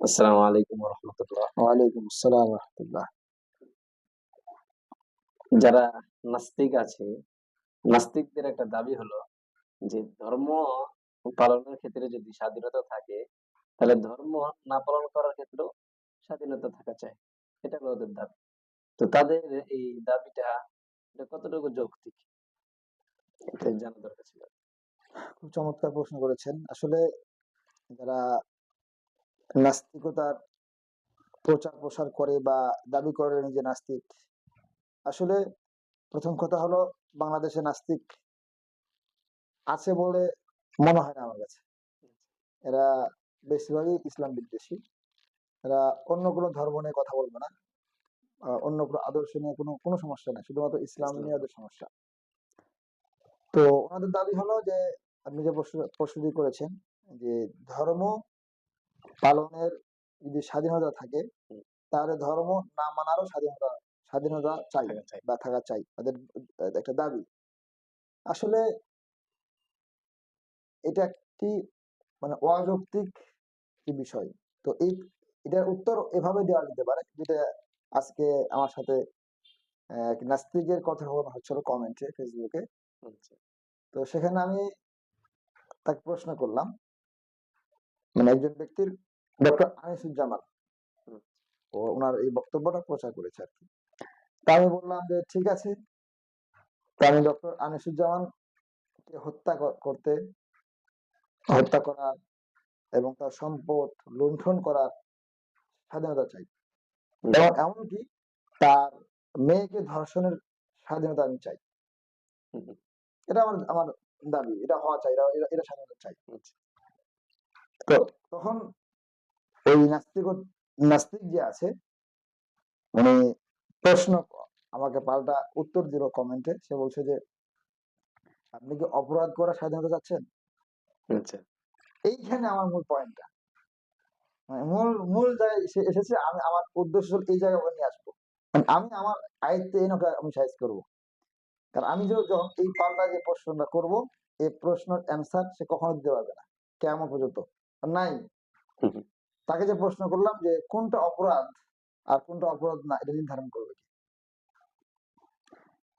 আসসালামু আলাইকুম রহমতুল্লাহ ওয়ালাইকুম আসসালাম রহমতুল্লাহ যারা নাস্তিক আছে নাস্তিকদের একটা দাবি হলো যে ধর্ম পালনের ক্ষেত্রে যদি স্বাধীনতা থাকে তাহলে ধর্ম না পালন করার ক্ষেত্রেও স্বাধীনতা থাকা চাই। এটা হলো ওদের দাবি। তো তাদের এই দাবিটা এটা কতটুকু যৌক্তিক? এটা জানা দরকার ছিল। খুব চমৎকার প্রশ্ন করেছেন। আসলে যারা নাস্তিকতার প্রচার প্রসার করে বা দাবি করে নিজে নাস্তিক। আসলে প্রথম কথা হলো বাংলাদেশে নাস্তিক আছে বলে মনে হয় না আমার কাছে। এরা বেশিরভাগই ইসলাম বিদ্বেষী। এরা অন্য কোনো ধর্ম নিয়ে কথা বলবে না। অন্য কোনো আদর্শ নিয়ে কোনো কোনো সমস্যা নেই। শুধুমাত্র ইসলাম নিয়ে ওদের সমস্যা। তো ওনাদের দাবি হলো যে আপনি যে প্রশ্ন প্রশ্নটি করেছেন যে ধর্ম পালনের যদি স্বাধীনতা থাকে তাহলে ধর্ম না মানারও স্বাধীনতা স্বাধীনতা চাই বা থাকা চাই তাদের একটা দাবি। আসলে এটা একটি মানে অযৌক্তিক বিষয়। তো এই এটার উত্তর এভাবে দেওয়া যেতে পারে যেটা আজকে আমার সাথে নাস্তিকের কথা হচ্ছিল কমেন্টে ফেসবুকে। আচ্ছা। তো সেখানে আমি তাকে প্রশ্ন করলাম। মানে একজন ব্যক্তির ডক্টর আনিসুজ্জামান। ও ওনার এই বক্তব্যটা প্রচার করেছে আর কি। তা আমি বললাম যে ঠিক আছে। তো আমি ডক্টর আনিসুজ্জামানকে হত্যা করতে হত্যা করার এবং তার সম্পদ লুণ্ঠন করার স্বাধীনতা চাই। এবং এমনকি তার মেয়েকে ধর্ষণের স্বাধীনতা আমি চাই। এটা আমার আমার দাবি। এটা হওয়া চাই। এটা স্বাধীনতা চাই। আচ্ছা। তো তখন ওই নাস্তিক নাস্তিক যে আছে উনি প্রশ্ন আমাকে পাল্টা উত্তর দিল কমেন্টে সে বলছে যে আপনি কি অপরাধ করার স্বাধীনতা চাচ্ছেন? আচ্ছা। এইখানে আমার মূল পয়েন্টটা মানে মূল মূল জায়গায় এসেছে আমি আমার উদ্দেশ্য এই জায়গায় নিয়ে আসব। মানে আমি আমার আয়ত্তে এনে ওকে আমি সাইজ করব। কারণ আমি যখন এই পাল্টা যে প্রশ্নটা করব এই প্রশ্নের অ্যান্সার সে কখনো দিতে পারবে না। কেমন পর্যন্ত? নাই। তাকে যে প্রশ্ন করলাম যে কোনটা অপরাধ আর কোনটা অপরাধ না এটা নির্ধারণ করবে কি?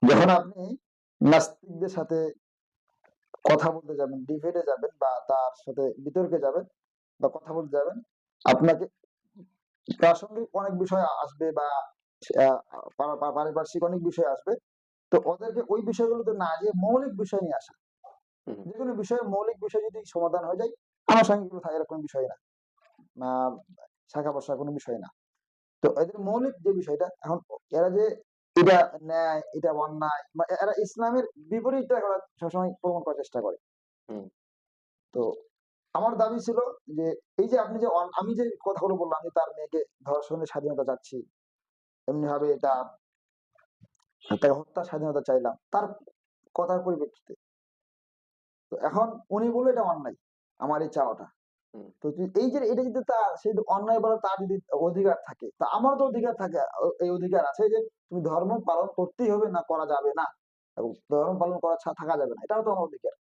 যখন আপনি নাস্তিকদের সাথে কথা বলতে যাবেন ডিবেটে যাবেন বা তার সাথে বিতর্কে যাবেন বা কথা বলতে যাবেন আপনাকে প্রাসঙ্গিক অনেক বিষয় আসবে বা পারিপার্শ্বিক অনেক বিষয় আসবে। তো ওদেরকে ওই বিষয়গুলোতে না যে মৌলিক বিষয় নিয়ে আসা। যে কোনো বিষয়ের মৌলিক বিষয় যদি সমাধান হয়ে যায় আনুষঙ্গিক থাকে এরকম বিষয় না। শাখা প্রশাখা কোনো বিষয় না। তো এদের মৌলিক যে বিষয়টা এখন এরা যে এটা ন্যায় এটা অন্যায় বা এরা ইসলামের বিপরীতটা করার সবসময় প্রমাণ করার চেষ্টা করে। তো আমার দাবি ছিল যে এই যে আপনি যে আমি যে কথাগুলো বললাম যে তার মেয়েকে ধর্ষণের স্বাধীনতা চাচ্ছি এমনি ভাবে তার তাকে হত্যার স্বাধীনতা চাইলাম তার কথার পরিপ্রেক্ষিতে। তো এখন উনি বলল এটা অন্যায় আমার এই চাওয়াটা। তো এই যে এটা যদি তার সে যদি অন্যায় বলে তার যদি অধিকার থাকে তা আমার তো অধিকার থাকে এই অধিকার আছে যে তুমি ধর্ম পালন করতেই হবে না করা যাবে না। এবং ধর্ম পালন করা ছাড়া থাকা যাবে না এটাও তো আমার অধিকার।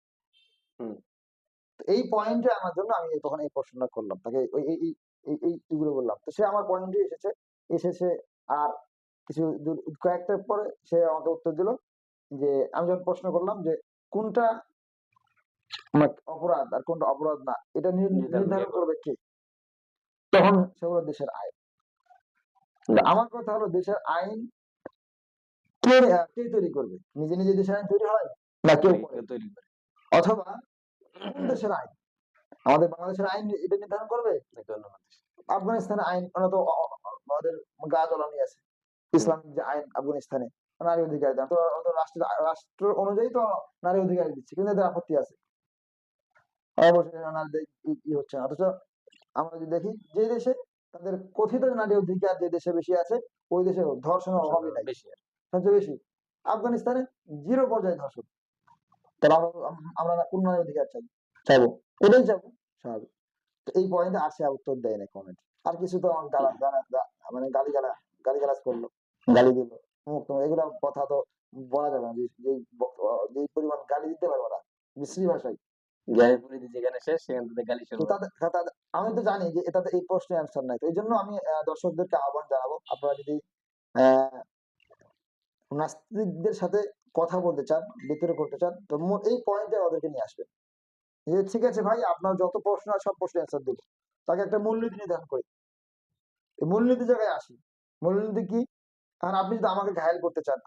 এই পয়েন্টে আনার জন্য আমি তখন এই প্রশ্নটা করলাম তাকে ওই এই এই- এই এই এইগুলো বললাম। তো সে আমার পয়েন্টে এসেছে এসেছে আর কিছু কয়েকটার পরে সে আমাকে উত্তর দিল যে আমি যখন প্রশ্ন করলাম যে কোনটা আমার অপরাধ আর কোনটা অপরাধ না এটা নির্ধারণ করবে? কে? তখন সে হলো দেশের আইন। আমার কথা হলো দেশের আইন কে কে তৈরি করবে? নিজে নিজে দেশের আইন তৈরি হয়? না কেউ তৈরি করে? অথবা দেশের আইন। আমাদের বাংলাদেশের আইন এটা নির্ধারণ করবে? আফগানিস্তানের আইন ওরা তো আমাদের গা জ্বলানি আছে। ইসলামিক যে আইন আফগানিস্তানে নারী অধিকার দেন তো তো রাষ্ট্র রাষ্ট্র অনুযায়ী তো নারী অধিকার দিচ্ছে কিন্তু এদের আপত্তি আছে। অবশ্যই নারীদের ই- হচ্ছে না। অথচ আমরা যদি দেখি যে দেশে তাদের কথিত নারী অধিকার যে দেশে বেশি আছে ওই দেশে ধর্ষণের অভাবই নাই। সবচেয়ে বেশি আফগানিস্তানে জিরো পর্যায়ে ধর্ষণ। তাহলে আমরা কোন নারী অধিকার চাই? চাইব। এটাই চাইব স্বাভাবিক। তো এই পয়েন্টে আসে উত্তর দেয় না কমেন্ট আর কিছু তো আমার গালা গালা মানে গালি গালা গালি গালাজ করল গালি দিল। তমুক এগুলো কথা তো বলা যাবে না যে পরিমাণ গালি দিতে পারব না। বিশ্রী ভাষায়। জ্ঞানের পরিধি যেখানে শেষ সেখান থেকে গালি শুরু তো হয়। আমি তো জানি যে এটাতে এই প্রশ্নের অ্যান্সার নাই। তো এই জন্য আমি দর্শকদেরকে আহ্বান জানাব আপনারা যদি নাস্তিকদের সাথে কথা বলতে চান বিতর্ক করতে চান তো এই পয়েন্টে ওদেরকে নিয়ে আসবেন। যে ঠিক আছে ভাই আপনার যত প্রশ্ন আছে সব প্রশ্নের অ্যান্সার দেবো। তাকে একটা মূলনীতি নির্ধারণ করি। এই মূলনীতি জায়গায় আসি। মূলনীতি কি? আর আপনি যদি আমাকে ঘায়ল করতে চান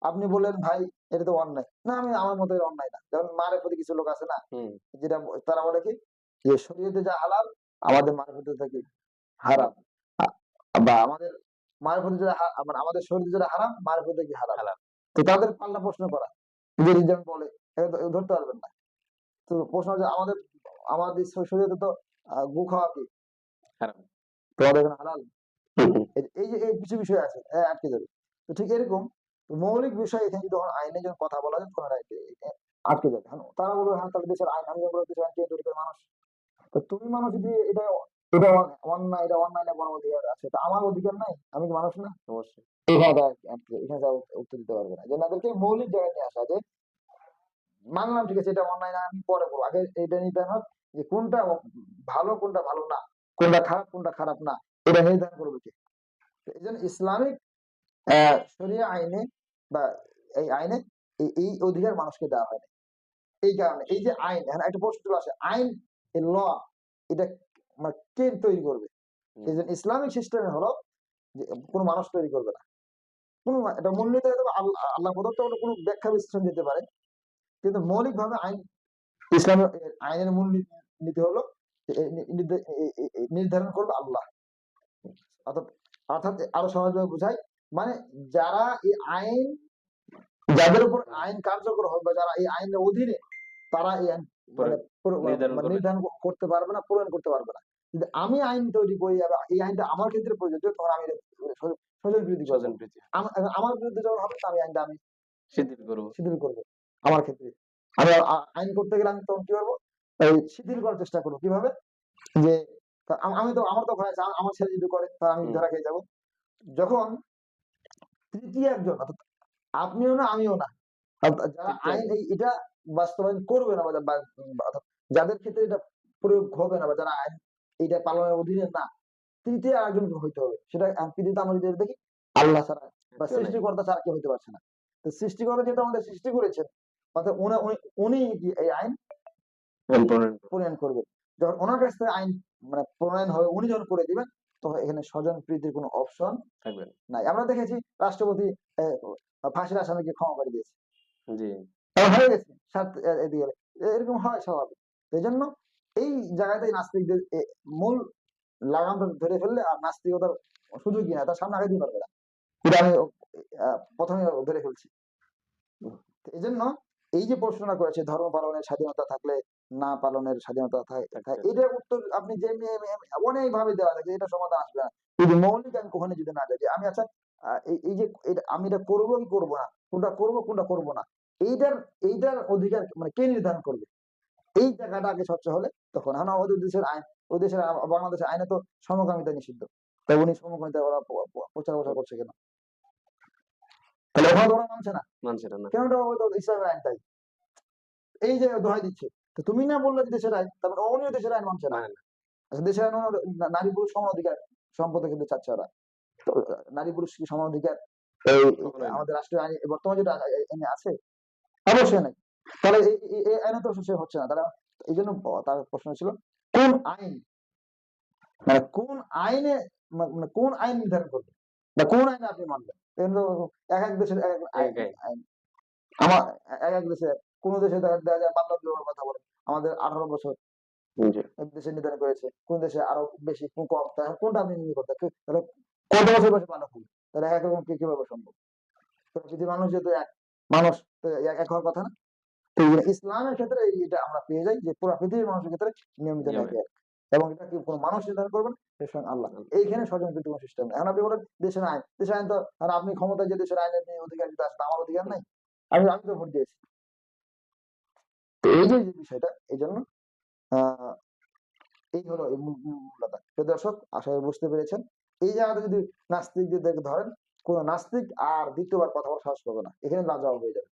আপনি বললেন ভাই এটা তো অন্যায়। না আমি আমার মতো অন্যায় না। যেমন মারের প্রতি কিছু লোক আছে না যেটা তারা বলে কি যে শরীয়তে যা হালাল আমাদের মারের প্রতি থাকে হারাম। বা আমাদের মায়ের প্রতি যেটা মানে আমাদের শরীরে যেটা হারাম মায়ের প্রতি কি হারাম হালাল। তো তাদের পাল্টা প্রশ্ন করা। যে রিজন বলে ধরতে পারবেন না। তো প্রশ্ন হচ্ছে আমাদের আমাদের শরীরে তো গু খাওয়া কি? হারাম। তোমাদের এখানে হালাল। এই- যে এই কিছু বিষয় আছে এ আটকে যাবে। তো ঠিক এরকম মৌলিক বিষয় এখানে যদি যখন আইনে যখন কথা বলা যায় তখন আটকে যাবে হ্যাঁ, তারা বলবে হ্যাঁ তাহলে দেশের আইন আমি বলব দেশের আইন কে তৈরি করে মানুষ। তো তুমি মানুষ যদি এটা এটা অন্যায় এটা অন্যায় না কোনো অধিকার আছে তো আমার অধিকার নাই? আমি কি মানুষ না? অবশ্যই। এখানে তারা উত্তর দিতে পারবে না। যে মৌলিক জায়গায় নিয়ে আসা যে মানলাম ঠিক আছে এটা অন্যায় না আমি পরে বলব। আগে এটা নির্ধারণ হোক যে কোনটা ভালো কোনটা ভালো না। কোনটা খারাপ কোনটা খারাপ না। এটা নির্ধারণ করবে কে? তো এই জন্য ইসলামিক শরিয়া আইনে বা এই আইনে এই অধিকার মানুষকে দেওয়া হয়নি। এই কারণে এই যে আইন এখানে একটা প্রশ্ন চলে আসে আইন ল এটা মানে কে তৈরি করবে? এই জন্য ইসলামিক সিস্টেমে হলো যে কোনো মানুষ তৈরি করবে না। কোনো এটা মূলনীতি আল্লাহ আল্লাহ প্রদত্ত কোনো ব্যাখ্যা বিশ্লেষণ দিতে পারে। কিন্তু মৌলিকভাবে আইন ইসলামের আইনের মূল নীতি হলো নির্ধারণ করবে আল্লাহ। অর্থাৎ অর্থাৎ আরও সহজভাবে বুঝাই মানে যারা এই আইন যাদের উপর আইন কার্যকর হবে যারা এই আইনের অধীনে তারা এই আইন মানে নির্ধারণ মানে করবে। নির্ধারণ করতে পারবে না প্রণয়ন করতে পারবে না। কিন্তু আমি আইন তৈরি করি এই আইনটা আমার ক্ষেত্রে প্রযোজ্য তখন আমি স্বজন- বিরোধী স্বজন প্রীতি আমার আমার বিরুদ্ধে যখন হবে আমি আইনটা আমি শিথিল করব। শিথিল করব আমার ক্ষেত্রে। আমি আইন করতে গেলে আমি তখন কি করব? শিথিল করার চেষ্টা করব। কীভাবে? যে আমি তো আমার তো ভয় আছে আমার ছেলে যদি করে তা আমি ধরা খেয়ে যাব। যখন তৃতীয় একজন অর্থাৎ আপনিও না আমিও না। যারা আইন এটা বাস্তবায়ন করবে না বা যাদের ক্ষেত্রে এটা প্রয়োগ হবে না বা যারা আইন এটা পালনের অধীনে না তৃতীয় একজন হইতে হবে। সেটা পৃথিবীতে আমরা যদি দেখি আল্লাহ ছাড়া বা সৃষ্টিকর্তা ছাড়া কেউ হতে পারছে না। তো সৃষ্টিকর্তা যেহেতু আমাদের সৃষ্টি করেছেন অর্থাৎ উনি এই আইন। প্রণয়ন করবে। যখন ওনার কাছ থেকে আইন মানে প্রণয়ন হবে উনি যখন করে দিবেন তখন এখানে স্বজন প্রীতির কোনো অপশন থাকবে না। নাই। আমরা দেখেছি রাষ্ট্রপতি ফাঁসির আসামিকে ক্ষমা করে দিয়েছে। জি। হয়ে গেছে। এদিকে এরকম হয় স্বাভাবিক। এই জন্য এই জায়গাতেই নাস্তিকদের মূল লাগামটা ধরে ফেললে আর নাস্তিকতার সুযোগই না তার সামনে আগে দিতে পারবে না। এটা আমি প্রথমে ধরে ফেলছি। এই জন্য এই যে প্রশ্নটা করেছে ধর্ম পালনের স্বাধীনতা থাকলে না পালনের স্বাধীনতা থাকে এটার উত্তর আপনি এমনি অনেক ভাবে দেওয়া থাকে এটা সমাধান আসবে না। যদি মৌলিক আমি কখনো যদি না যাই আমি আচ্ছা এই যে আমি এটা করব কি করব না? কোনটা করব কোনটা করব না? এইটার এইটার অধিকার মানে কে নির্ধারণ করবে? এই জায়গাটা আগে স্বচ্ছ হলে তখন। এখন ওদের দেশের আইন ওই দেশের বাংলাদেশের আইনে তো সমকামিতা নিষিদ্ধ। তাই উনি সমকামিতা ওরা প্রচার প্রচার করছে কেন? তাহলে ওখানে ওরা মানছে না। মানছে না কেন ইসলামের আইন তাই? এই যে দোহাই দিচ্ছে তো তুমি না বললে যে দেশের আইন তারপরে অমনিও দেশের আইন মানছে না। মানে আচ্ছা দেশের আইন নারী পুরুষ সমান অধিকার সম্পদে কিন্তু চাচ্ছে ওরা। নারী পুরুষ কি সমান অধিকার। আমাদের রাষ্ট্রীয় আইন বর্তমানে যেটা আইনে আছে অবশ্যই নাই। তাহলে এই আইনে তো সে হচ্ছে না। তারা এই জন্য তার প্রশ্ন ছিল কোন আইন? মানে কোন আইনে মানে কোন আইন নির্ধারণ করবে? বা কোন আইনে আপনি মানবেন। এক এক দেশের এক এক আইন। আমার এক। এক দেশে কোন দেশে দেখা যায় বাল্য বিবাহের কথা বলে আমাদের আঠারো বছর এক দেশে নির্ধারণ করেছে কোন দেশে আরও বেশি কোন কম তাহলে কোনটা আপনি নির্ণয় করতে তাহলে কত বছর বয়সে বালক হবে তাহলে এক রকম কি- কীভাবে সম্ভব? পৃথিবীর মানুষ যেহেতু এক মানুষ এক এক হওয়ার কথা না। ইসলামের ক্ষেত্রে এটা আমরা পেয়ে যাই যে পুরো পৃথিবীর মানুষের ক্ষেত্রে নিয়মিত নিয়মিত। এবং এটা কি কোনো মানুষ নির্ধারণ করবেন? এর সঙ্গে আল্লাহ। এইখানে স্বজন কোনো সিস্টেম এখন আপনি বলেন দেশের আইন দেশের আইন তো আর আপনি ক্ষমতায় যে দেশের আইনের অধিকার দিতে আসতে আমার অধিকার নাই। আমি আমি তো ভোট দিয়েছি। তো এই যে বিষয়টা এই জন্য আহ এই হলো মূলতা তো দর্শক আশা করি বুঝতে পেরেছেন। এই জায়গাতে যদি নাস্তিকদের ধরেন কোন নাস্তিক আর দ্বিতীয়বার কথা বলার সাহস করবে না। এখানে লাজবাব হয়ে যাবে।